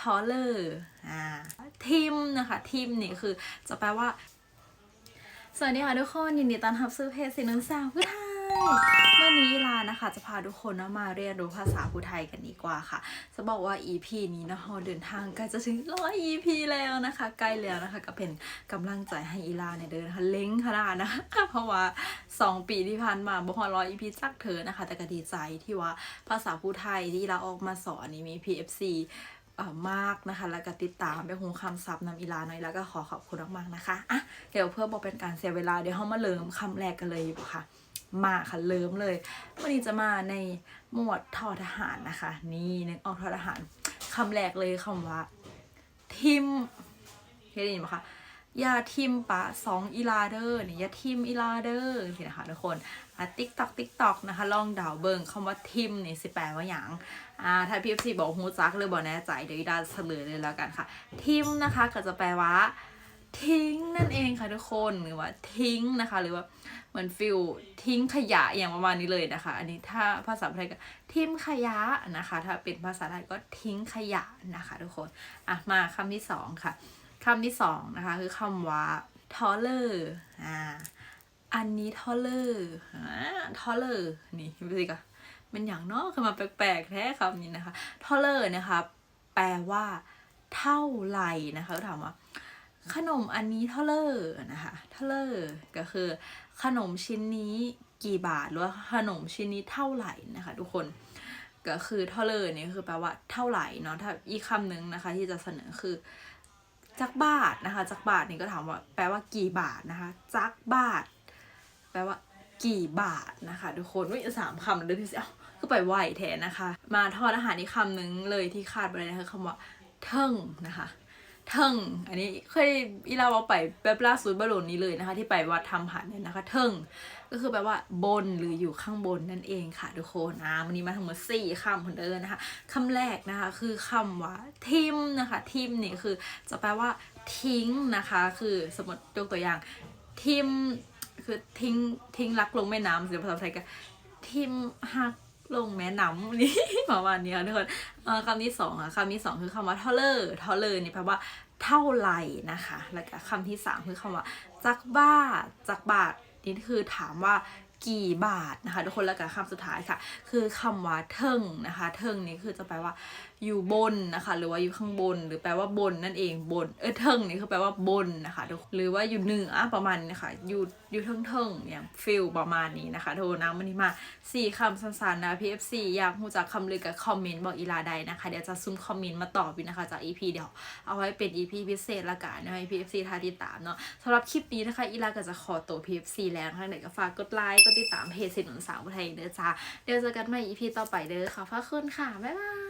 taller อ่าทิมนะคะทิมนี่คือจะแปลว่า สวัสดีค่ะทุกคนยินดีต้อนรับสู่เพจสินนึงสาวผู้ไทยเมื่อนี้อีลานะคะจะพาทุกคนมาเรียนรู้ภาษาผู้ไทยกันดีกว่าค่ะ จะบอกว่า EP นี้นะคะเดินทางใกล้จะถึงร้อย EP แล้วนะคะ ใกล้แล้วนะคะก็เป็นกำลังใจให้อีลาเนี่ยเดินนะคะเล้งขนาดนะเพราะว่า 2 ปีที่ผ่านมาบ่ฮอร้อย EP จักเธอนะคะ แต่ก็ดีใจที่ว่าภาษาผู้ไทยที่อีลาออกมาสอนนี่มี PFC เอ่อ มากนะคะ แล้วก็ติดตามไปหูคำศัพท์นำอีลาหน่อยแล้วก็ขอขอบคุณมากๆนะคะอะเดี๋ยวเพื่อบอกเป็นการเสียเวลาเดี๋ยวเรามาเริ่มคำแรกกันเลยค่ะ มาค่ะเริ่มเลยวันนี้จะมาในหมวดทอทหารนะคะ นี่นึกออกทอทหารคำแรกเลยคำว่า ทิมเคยได้ยินไหมคะ ย่าทิมปะสองอีลาเดอร์นี่อย่าทิมอีลาเดอร์นี่นะคะทุกคนอะติ๊กตอกติ๊กตอกนะคะ ลองเดาเบิงคำว่าทิมนี่สิแปลว่าอย่างอ่าถ้าพี่ซีบอกฮูจักเลยบอกแน่ใจเดี๋ยวอีดาเฉลยเลยแล้วกันค่ะ ทิมนะคะก็จะแปลว่าทิ้งนั่นเองค่ะทุกคนหรือว่าทิ้งนะคะ หรือว่าเหมือนฟิลทิ้งขยะอย่างประมาณนี้เลยนะคะ อันนี้ถ้าภาษาไทยก็ทิ้มขยะนะคะ ถ้าเป็นภาษาไทยก็ทิ้งขยะนะคะ ทุกคนอะมาคำที่สองค่ะ คำที่สองนะคะคือคำว่า taller อ่าอันนี้ taller อ่า taller นี่ดูสิกะมันอย่างเนอกคือมาแปลกๆแท้คำนี้นะคะ taller นะคะแปลว่า เท่าไหร่นะคะถามว่า ขนมอันนี้เท่าเลอร์นะคะเท่าเลอร์ก็คือ ขนมชิ้นนี้กี่บาทหรือว่าขนมชิ้นนี้เท่าไหร่นะคะ ทุกคนก็คือเท่าเลอร์นี่คือแปลว่าเท่าไหร่เนาะถ้าอีกคำหนึ่งนะคะ ที่จะเสนอคือ จักบาทนะคะ จักบาทนี่ก็ถามว่าแปลว่ากี่บาทนะคะ จักบาท แปลว่ากี่บาทนะคะ ทุกคนวิ่งสามคำเลยพี่เดียวก็ไปไหวแทนนะคะ มาทอดอาหารอีกคำหนึ่งเลยที่คาดไปเลยนะคะคำว่าเทิงนะคะ เทิงอันนี้เคยอีลาเอาไปแบบล่าสุดบอลลูนนี้เลยนะคะ ที่ไปวัดทำหันเนี่ยนะคะเทิงก็คือแปลว่าบนหรืออยู่ข้างบนนั่นเองค่ะทุกคนอ่าวันนี้มาทั้งหมดสี่คำเหมือนเดิมนะคะคำแรกนะคะคือคำว่าทิมนะคะทิมเนี่ยคือจะแปลว่าทิ้งนะคะ คือสมมติยกตัวอย่างทิมคือทิ้งทิ้งรักลงแม่น้ำหรือภาษาไทยก็ทิมหัก ลงแม่น้ำนี่ประมาณนี้ค่ะทุกคนคำที่สองค่ะคำที่สองคือคำว่าทอเลอร์ทอเลอร์เนี่แปลว่าเท่าไหร่นะคะ แล้วก็คำที่สามคือคำว่าจักบาทจักบาทนี่คือถามว่ากี่บาทนะคะ ทุกคนแล้วก็คำสุดท้ายค่ะ คือคำว่าเทิงนะคะ เทิงนี่คือจะแปลว่า อยู่บนนะคะ หรือว่าอยู่ข้างบน หรือแปลว่าบนนั่นเองบน เออเทิงนี่คือแปลว่าบนนะคะทุกหรือว่าอยู่เหนือประมาณนะคะอยู่อยู่เทิงเทิงอย่างฟิลประมาณนี้นะคะโทรนะวันนี้มาสี่คำสั้นๆนะ PFC อยากหูจักคำลือกับคอมเมนต์บอกอีลาใดนะคะ เดี๋ยวจะซุ่มคอมเมนต์มาตอบอีนะคะจาก EP เดี๋ยวเอาไว้เป็น EP พิเศษละกันนะคะ PFC ทาติดตามเนาะสำหรับคลิปนี้นะคะอีลาก็จะขอตัว PFC แล้วนะคะเดี๋ยวก็ฝากกดไลค์กดติดตามเพจสินหนุนสาวไทยเด้อจ้าเดี๋ยวเจอกันใหม่ EP ต่อไปเด้อขอบพระคุณค่ะบ๊ายบาย